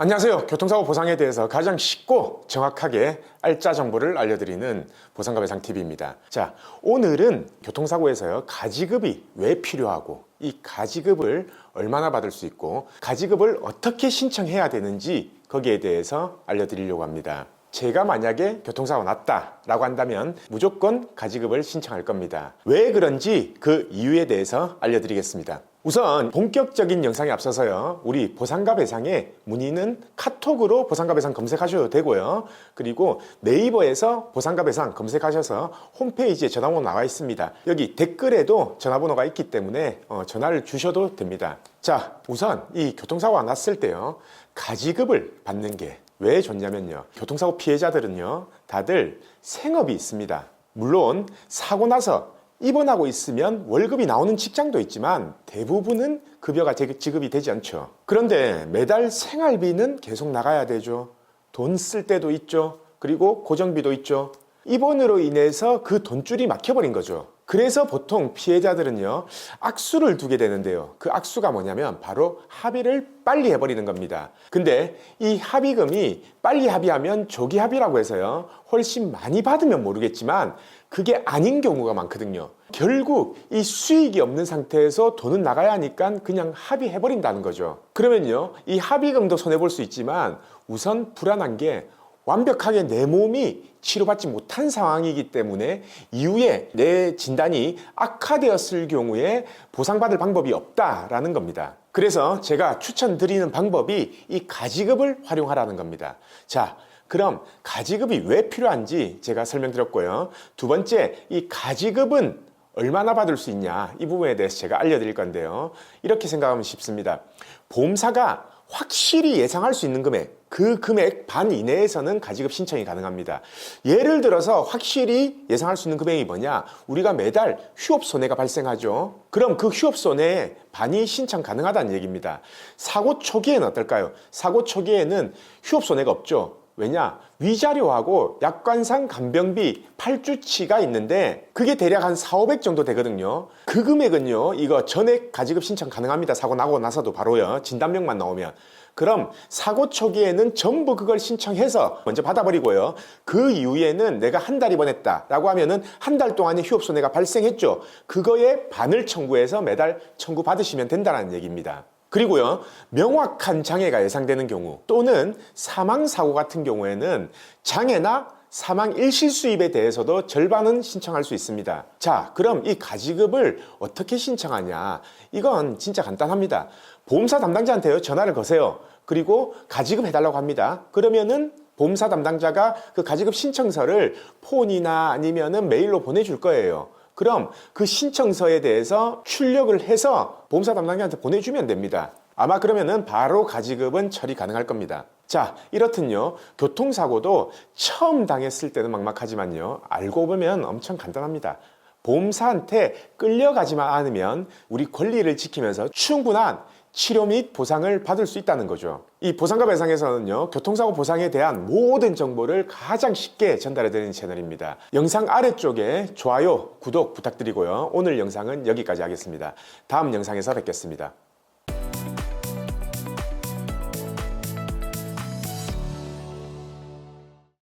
안녕하세요. 교통사고 보상에 대해서 가장 쉽고 정확하게 알짜 정보를 알려드리는 보상가 배상 TV입니다. 자, 오늘은 교통사고에서요, 가지급이 왜 필요하고, 이 가지급을 얼마나 받을 수 있고, 가지급을 어떻게 신청해야 되는지 거기에 대해서 알려드리려고 합니다. 제가 만약에 교통사고 났다라고 한다면 무조건 가지급을 신청할 겁니다. 왜 그런지 그 이유에 대해서 알려드리겠습니다. 우선 본격적인 영상에 앞서서요. 우리 보상가 배상의 문의는 카톡으로 보상가 배상 검색하셔도 되고요. 그리고 네이버에서 보상가 배상 검색하셔서 홈페이지에 전화번호 나와 있습니다. 여기 댓글에도 전화번호가 있기 때문에 어, 전화를 주셔도 됩니다. 자, 우선 이 교통사고가 났을 때요. 가지급을 받는 게 왜 좋냐면요. 교통사고 피해자들은요. 다들 생업이 있습니다. 물론 사고 나서 입원하고 있으면 월급이 나오는 직장도 있지만 대부분은 급여가 제- 지급이 되지 않죠. 그런데 매달 생활비는 계속 나가야 되죠. 돈 쓸 때도 있죠. 그리고 고정비도 있죠. 입원으로 인해서 그 돈줄이 막혀버린 거죠. 그래서 보통 피해자들은요, 악수를 두게 되는데요. 그 악수가 뭐냐면 바로 합의를 빨리 해버리는 겁니다. 근데 이 합의금이 빨리 합의하면 조기 합의라고 해서요, 훨씬 많이 받으면 모르겠지만 그게 아닌 경우가 많거든요. 결국 이 수익이 없는 상태에서 돈은 나가야 하니까 그냥 합의해버린다는 거죠. 그러면요, 이 합의금도 손해볼 수 있지만 우선 불안한 게 완벽하게 내 몸이 치료받지 못한 상황이기 때문에 이후에 내 진단이 악화되었을 경우에 보상받을 방법이 없다라는 겁니다. 그래서 제가 추천드리는 방법이 이 가지급을 활용하라는 겁니다. 자, 그럼 가지급이 왜 필요한지 제가 설명드렸고요. 두 번째, 이 가지급은 얼마나 받을 수 있냐 이 부분에 대해서 제가 알려드릴 건데요. 이렇게 생각하면 쉽습니다. 보험사가 확실히 예상할 수 있는 금액, 그 금액 반 이내에서는 가지급 신청이 가능합니다. 예를 들어서 확실히 예상할 수 있는 금액이 뭐냐? 우리가 매달 휴업 손해가 발생하죠. 그럼 그 휴업 손해의 반이 신청 가능하다는 얘기입니다. 사고 초기에는 어떨까요? 사고 초기에는 휴업 손해가 없죠. 왜냐? 위자료하고 약관상 간병비 8주치가 있는데 그게 대략 한 4, 500 정도 되거든요. 그 금액은요. 이거 전액 가지급 신청 가능합니다. 사고 나고 나서도 바로요. 진단명만 나오면. 그럼 사고 초기에는 전부 그걸 신청해서 먼저 받아버리고요. 그 이후에는 내가 한 달 입원했다라고 하면은 한 달 동안의 휴업 손해가 발생했죠. 그거에 반을 청구해서 매달 청구 받으시면 된다는 얘기입니다. 그리고요, 명확한 장애가 예상되는 경우 또는 사망 사고 같은 경우에는 장애나 사망 일실수입에 대해서도 절반은 신청할 수 있습니다. 자, 그럼 이 가지급을 어떻게 신청하냐? 이건 진짜 간단합니다. 보험사 담당자한테요, 전화를 거세요. 그리고 가지급 해달라고 합니다. 그러면은 보험사 담당자가 그 가지급 신청서를 폰이나 아니면은 메일로 보내줄 거예요. 그럼 그 신청서에 대해서 출력을 해서 보험사 담당자한테 보내주면 됩니다. 아마 그러면은 바로 가지급은 처리 가능할 겁니다. 자, 이렇든요. 교통사고도 처음 당했을 때는 막막하지만요. 알고 보면 엄청 간단합니다. 보험사한테 끌려가지만 않으면 우리 권리를 지키면서 충분한 치료 및 보상을 받을 수 있다는 거죠. 이 보상과 배상에서는요, 교통사고 보상에 대한 모든 정보를 가장 쉽게 전달해 드리는 채널입니다. 영상 아래쪽에 좋아요, 구독 부탁드리고요. 오늘 영상은 여기까지 하겠습니다. 다음 영상에서 뵙겠습니다.